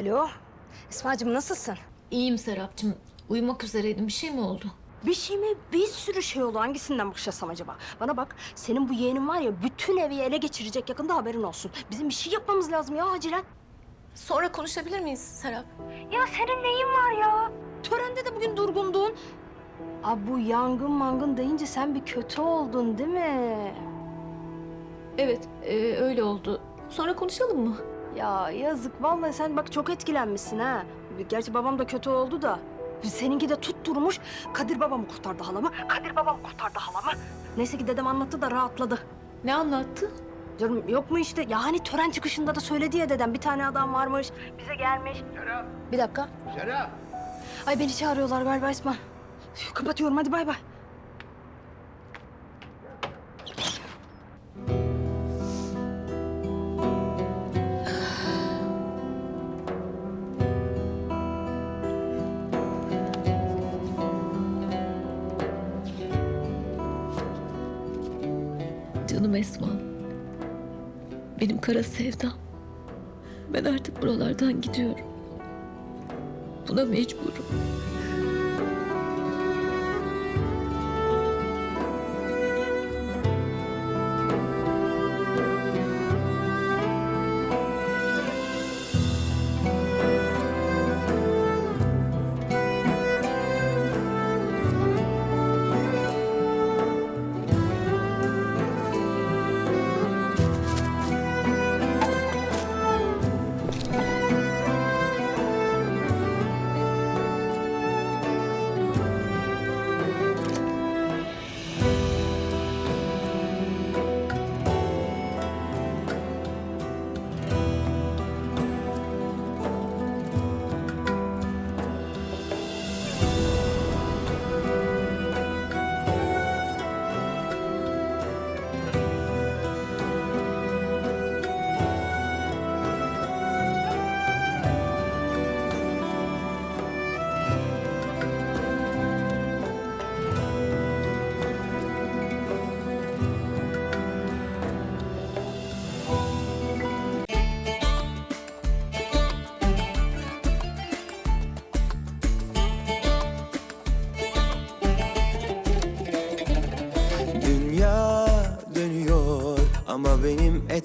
Alo. Esma'cığım nasılsın? İyiyim Serapcığım. Uyumak üzereydim. Bir şey mi oldu? Bir şey mi? Bir sürü şey oldu. Hangisinden başlasam acaba? Bana bak, senin bu yeğenin var ya bütün evi ele geçirecek yakında haberin olsun. Bizim bir şey yapmamız lazım ya acilen. Sonra konuşabilir miyiz Serap? Ya senin neyin var ya? Törende de bugün durgundun. Aa, bu yangın mangın deyince sen bir kötü oldun değil mi? Evet, e, öyle oldu. Sonra konuşalım mı? Ya yazık vallahi sen bak çok etkilenmişsin ha. Gerçi babam da kötü oldu da. Seninki de tutturmuş. Kadir babamı kurtardı halamı. Kadir babam kurtardı halamı. Neyse ki dedem anlattı da rahatladı. Ne anlattı? Canım yok mu işte? Ya hani tören çıkışında da söyledi ya dedem. Bir tane adam varmış. Bize gelmiş. Serap, Bir dakika. Serap. Ay beni çağırıyorlar galiba İsmail. Kapatıyorum hadi bay bay. Canım Esma. Benim kara sevdam. Ben artık buralardan gidiyorum. Buna mecburum. Ama benim etrafım